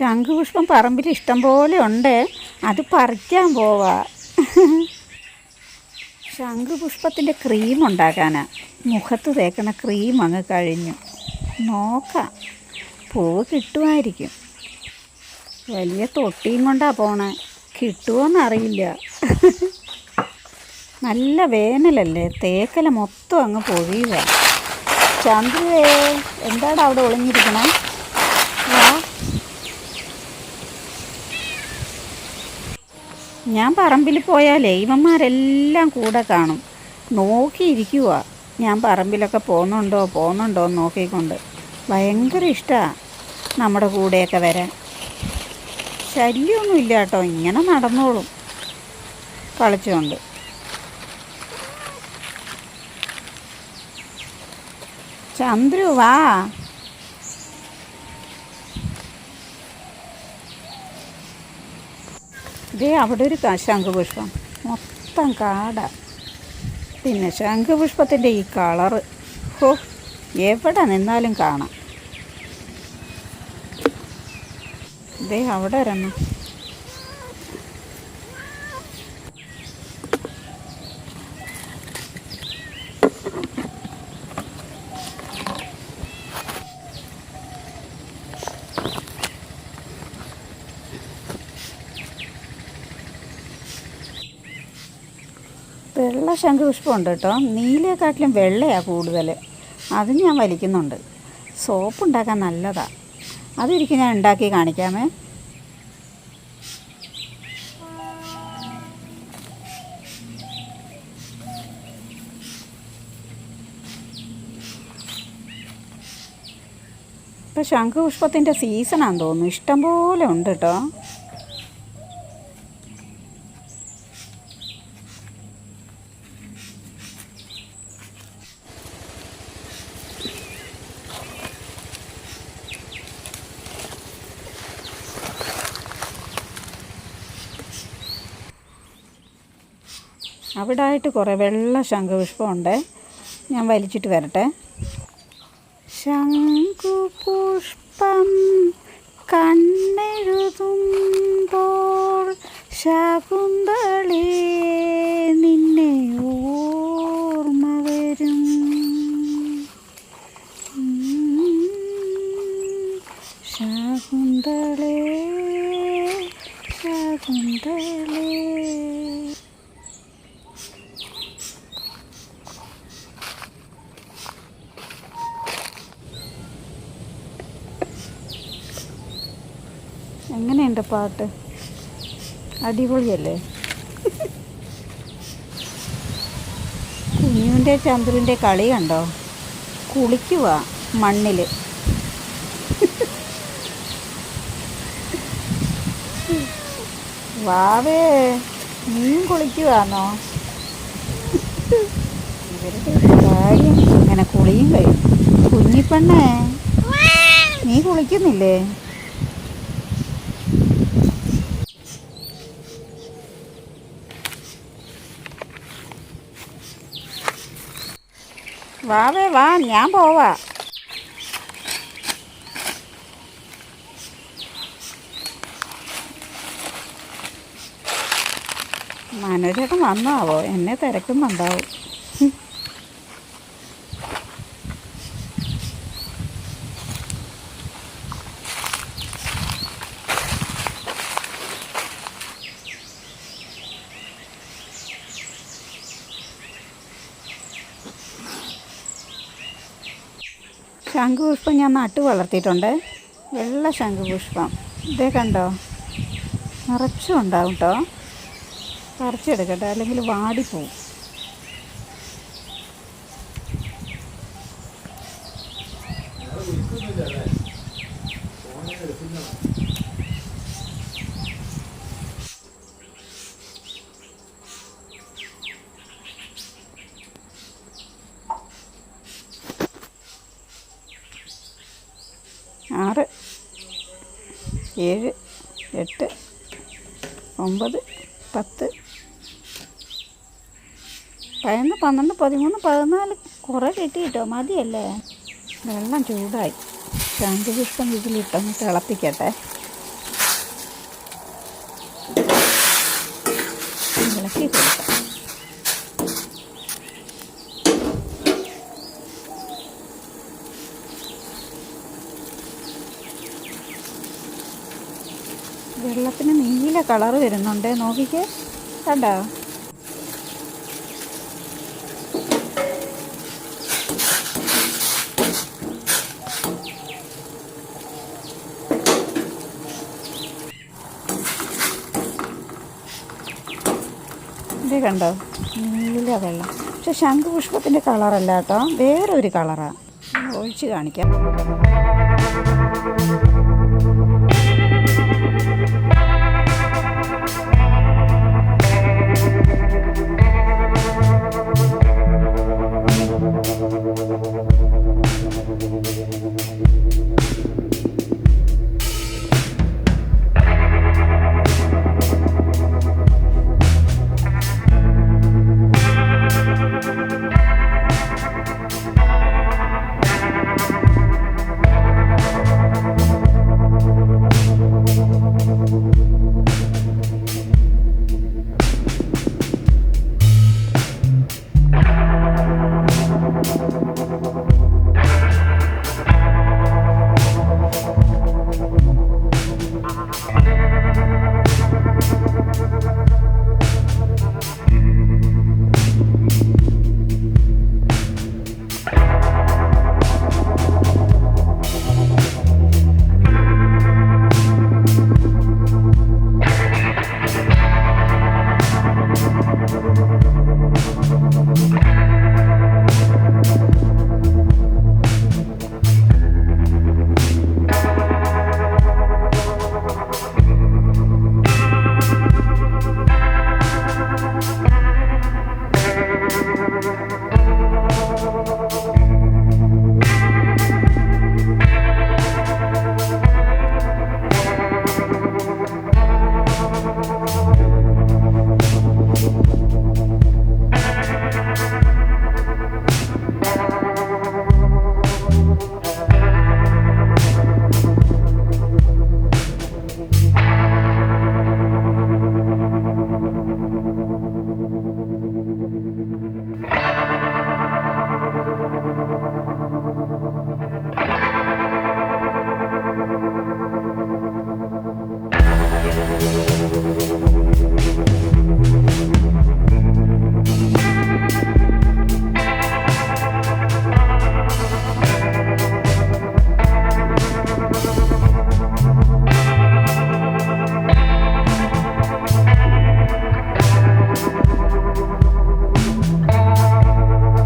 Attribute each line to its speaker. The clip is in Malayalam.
Speaker 1: ശംഖുപുഷ്പം പറമ്പിൽ ഇഷ്ടം പോലെ ഉണ്ട്. അത് പറിക്കാൻ പോവാ. ശംഖുപുഷ്പത്തിന്റെ ക്രീം ഉണ്ടാക്കാനാ. മുഖത്ത് തേക്കണ ക്രീം അങ്ങ് കഴിഞ്ഞു. നോക്കാം. പൂവ് കിട്ടുമായിരിക്കും. വലിയ തൊട്ടിയും കൊണ്ടാണ് പോണേ. കിട്ടുമോന്നറിയില്ല നല്ല വേനലല്ലേ. തേക്കല മൊത്തം അങ്ങ് പൊഴിയുക ചന്ദ്രേ എന്താണ് അവിടെ ഒളിഞ്ഞിരിക്കണേ വാ ഞാൻ പറമ്പിൽ പോയാലേ ഇവന്മാരെല്ലാം കൂടെ കാണും. നോക്കിയിരിക്കുക ഞാൻ പറമ്പിലൊക്കെ പോകുന്നുണ്ടോ പോകുന്നുണ്ടോ എന്ന് നോക്കിക്കൊണ്ട്. ഭയങ്കര ഇഷ്ടമാണ് നമ്മുടെ കൂടെയൊക്കെ വരാൻ. ശല്യമൊന്നും ഇല്ല കേട്ടോ. ഇങ്ങനെ നടന്നോളും. കളിച്ചുകൊണ്ട്. ചന്ദ്രു വാ. ഇതേ അവിടെ ഒരു ശംഖുപുഷ്പം. മൊത്തം കാട. പിന്നെ ശംഖുപുഷ്പത്തിന്റെ ഈ കളറ്. ഹോ എവിടെ നിന്നാലും കാണാം. ഇതേ അവിടെ ഒരെണ്ണം. വെള്ള ശംഖുപുഷ്പമുണ്ട് കേട്ടോ. നീലയെക്കാട്ടിലും വെള്ളയാണ് കൂടുതൽ അത് ഞാൻ വലിക്കുന്നുണ്ട്. സോപ്പ് ഉണ്ടാക്കാൻ നല്ലതാണ് അതൊരിക്കും ഞാൻ ഉണ്ടാക്കി കാണിക്കാമേ. ഇപ്പം ശംഖുപുഷ്പത്തിന്റെ സീസണാന്ന് തോന്നുന്നു. ഇഷ്ടംപോലെ ഉണ്ട് കേട്ടോ. അവിടെ ആയിട്ട് കുറേ വെള്ള ശംഖുപുഷ്പമുണ്ട്. ഞാൻ വലിച്ചിട്ട് വരട്ടെ. ശംഖുപുഷ്പം കണ്ണെഴുതുമ്പോൾ ശകുന്തളേ നിന്നെ ഓർമ്മ വരും. ശകുന്തളേ ശകുന്തളേ. എങ്ങനെയുണ്ട് പാട്ട്. അടിപൊളിയല്ലേ? കുഞ്ഞുവിന്റെ ചന്ദ്രന്റെ കളി കണ്ടോ? കുളിക്കുക മണ്ണിൽ വാവേ നീയും കുളിക്കുവാന്നോ? ഇവരുടെ കാര്യം. ഇങ്ങനെ കുളിയും കഴിയും. കുഞ്ഞിപ്പെണ്ണേ നീ കുളിക്കുന്നില്ലേ? വാവേ വാ ഞാൻ പോവാ. മനോജേട്ടൻ വന്നാവോ എന്നെ തിരക്കുന്നുണ്ടാവും. ശംഖുപുഷ്പം ഞാൻ നട്ടു വളർത്തിയിട്ടുണ്ട്. വെള്ള ശംഖുപുഷ്പം. ഇതേ കണ്ടോ? നിറച്ചും ഉണ്ടാവും കേട്ടോ പറിച്ചെടുക്കട്ടെ. അല്ലെങ്കിൽ വാടിപ്പോവും. ഏഴ് എട്ട് ഒമ്പത് പത്ത് പതിനൊന്ന് പന്ത്രണ്ട് പതിമൂന്ന് പതിനാല്. കുറേ കിട്ടി കേട്ടോ മതിയല്ലേ? വെള്ളം ചൂടായി. രണ്ട് ദിവസം ഇതിലിട്ടൊന്ന് തിളപ്പിക്കട്ടെ. ഇളക്കി കൊടുക്കാം. കളറ് വരുന്നുണ്ട്. നോക്കിക്കേ. കണ്ടോ? കണ്ടോ? നീല വെള്ളം. പക്ഷെ ശംഖുപുഷ്പത്തിന്റെ കളറല്ല കേട്ടോ. വേറൊരു കളറാണ് ഒഴിച്ച് കാണിക്കാം.